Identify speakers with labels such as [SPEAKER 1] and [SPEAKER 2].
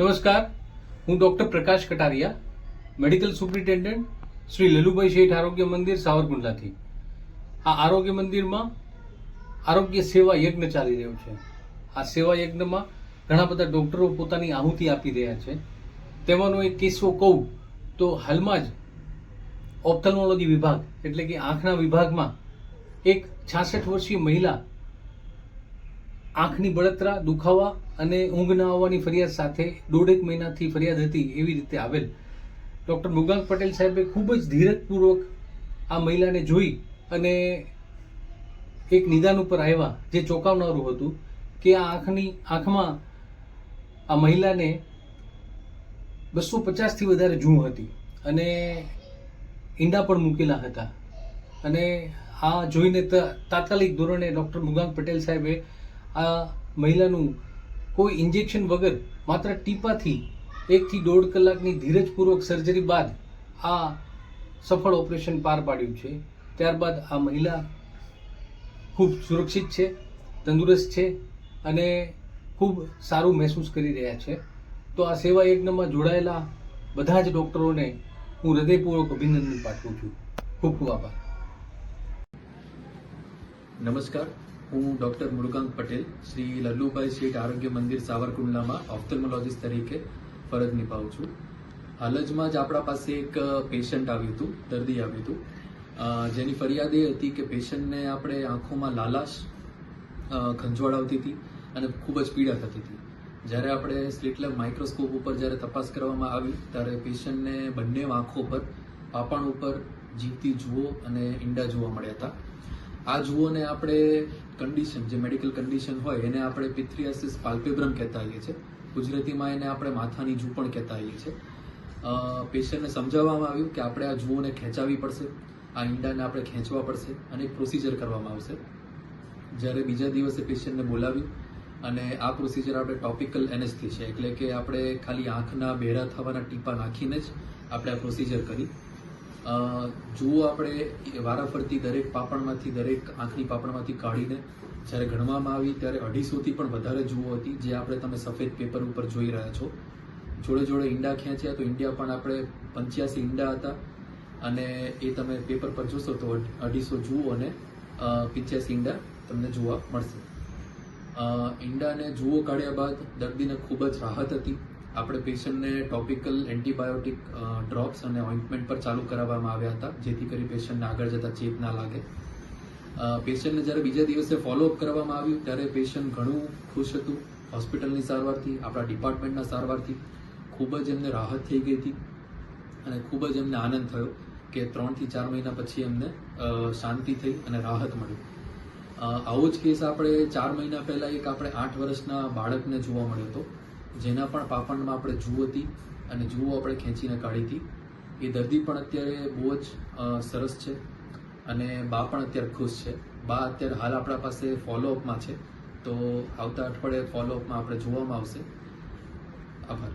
[SPEAKER 1] નમસ્કાર. હું doctor Prakash Kataria, medical superintendent Shri Lalubhai Sheth આરોગ્ય મંદિર, સાવરકુંડલાથી. આ આરોગ્ય મંદિરમાં આરોગ્ય સેવા યજ્ઞ ચાલી રહ્યો છે. આ સેવા યજ્ઞમાં ઘણા બધા ડૉક્ટરો પોતાની આહુતિ આપી રહ્યા છે. તેમાંનો એક કિસ્સો કહું તો હાલમાં જ ઓપ્થલ્મોલોજી વિભાગ, એટલે કે આંખના વિભાગમાં એક છાસઠ વર્ષીય મહિલા આંખની બળતરા દુખાવા અને ઊંઘ ન આવવાની ફરિયાદ સાથે દોઢેક મહિનાથી ફરિયાદ હતી એવી રીતે આવેલ. ડૉક્ટર મૃગાંક પટેલ સાહેબે ખૂબ જ ધીરજપૂર્વક આ મહિલાને જોઈ અને એક નિદાન ઉપર આવ્યા જે ચોંકાવનારું હતું કે આ આંખની આંખમાં આ મહિલાને બસો પચાસથી વધારે જૂં હતી અને ઈંડા પણ મૂકેલા હતા. અને આ જોઈને તાત્કાલિક ધોરણે ડૉક્ટર મુગાંગ પટેલ સાહેબે આ મહિલાનું કોઈ ઇન્જેક્શન વગર માત્ર ટીપાથી એકથી દોઢ કલાકની ધીરજપૂર્વક સર્જરી બાદ આ સફળ ઓપરેશન પાર પાડ્યું છે. ત્યારબાદ આ મહિલા ખૂબ સુરક્ષિત છે, તંદુરસ્ત છે અને ખૂબ સારું મહેસૂસ કરી રહ્યા છે. તો આ સેવા યજ્ઞમાં જોડાયેલા બધા જ ડૉક્ટરોને હું હૃદયપૂર્વક અભિનંદન પાઠવું છું. ખૂબ ખૂબ આભાર.
[SPEAKER 2] નમસ્કાર. હું ડૉક્ટર મુરુકાંત પટેલ શ્રી લલ્લુભાઈ શેઠ આરોગ્ય મંદિર સાવરકુંડલામાં ઓફ્થલ્મોલોજીસ્ટ તરીકે ફરજ નિભાવું છું. હાલ જ આપણા પાસે એક પેશન્ટ આવ્યું હતું, દર્દી આવ્યું હતું. જેની ફરિયાદ એ હતી કે પેશન્ટને આપણે આંખોમાં લાલાશ ખંજવાળ આવતી હતી અને ખૂબ જ પીડા થતી હતી. જ્યારે આપણે સ્લિટલેબ માઇક્રોસ્કોપ ઉપર જ્યારે તપાસ કરવામાં આવી, ત્યારે પેશન્ટને બંને આંખો પર, પાપણ ઉપર જીવતી જુઓ અને ઈંડા જોવા મળ્યા હતા. આ જુઓને આપણે કન્ડિશન જે મેડિકલ કન્ડિશન હોય, એને આપણે પિથ્રિયાસિસ પાલ્પેબ્રમ કહેતા હોઈએ છીએ. ગુજરાતીમાં એને આપણે માથાની જૂ પણ કહેતા હોઈએ છીએ. પેશન્ટને સમજાવવામાં આવ્યું કે આપણે આ જુઓને ખેંચાવી પડશે, આ ઈંડાને આપણે ખેંચવા પડશે અને એક પ્રોસિજર કરવામાં આવશે. જ્યારે બીજા દિવસે પેશન્ટને બોલાવ્યું અને આ પ્રોસિજર આપણે ટોપિકલ એનેસ્થેશિયા એટલે કે આપણે ખાલી આંખના બેરા થવાના ટીપા નાખીને જ આપણે આ પ્રોસિજર કરી. જુઓ આપણે વારાફરતી દરેક પાપણમાંથી, દરેક આંખની પાપણમાંથી કાઢીને જ્યારે ગણવામાં આવી ત્યારે અઢીસોથી પણ વધારે જુઓ હતી, જે આપણે તમે સફેદ પેપર ઉપર જોઈ રહ્યા છો. જોડે જોડે ઈંડા ખેંચ્યા તો ઈંડિયા પણ આપણે પંચ્યાસી ઈંડા હતા. અને એ તમે પેપર પર જોશો તો અઢીસો જુઓ અને પિચ્યાસી ઈંડા તમને જોવા મળશે. ઈંડાને જુઓ કાઢ્યા બાદ દર્દીને ખૂબ જ રાહત હતી. આપણે પેશન્ટને ટોપિકલ એન્ટીબાયોટિક ડ્રોપ્સ અને ઓઇન્ટમેન્ટ પર ચાલુ કરાવવામાં આવ્યા હતા, જેથી કરી પેશન્ટને આગળ જતા ચેપ ના લાગે. પેશન્ટને જ્યારે બીજા દિવસે ફોલોઅપ કરવામાં આવ્યું, ત્યારે પેશન્ટ ઘણું ખુશ હતું, હોસ્પિટલની સારવારથી, આપણા ડિપાર્ટમેન્ટના સારવારથી. ખૂબ જ એમને રાહત થઈ ગઈ હતી અને ખૂબ જ એમને આનંદ થયો કે ત્રણથી ચાર મહિના પછી એમને શાંતિ થઈ અને રાહત મળી. આવો જ કેસ આપણે ચાર મહિના પહેલાં એક આપણે આઠ વર્ષના બાળકને જોવા મળ્યો હતો. જેના પણ પાપણમાં આપણે જુઓ હતી અને જુઓ આપણે ખેંચીને કાઢી હતી. એ દર્દી પણ અત્યારે બહુ જ સરસ છે અને બા પણ અત્યારે ખુશ છે. બા અત્યારે હાલ આપણા પાસે ફોલોઅપમાં છે. તો આવતા અઠવાડિયે ફોલોઅપમાં આપણે જોવામાં આવશે. આભાર.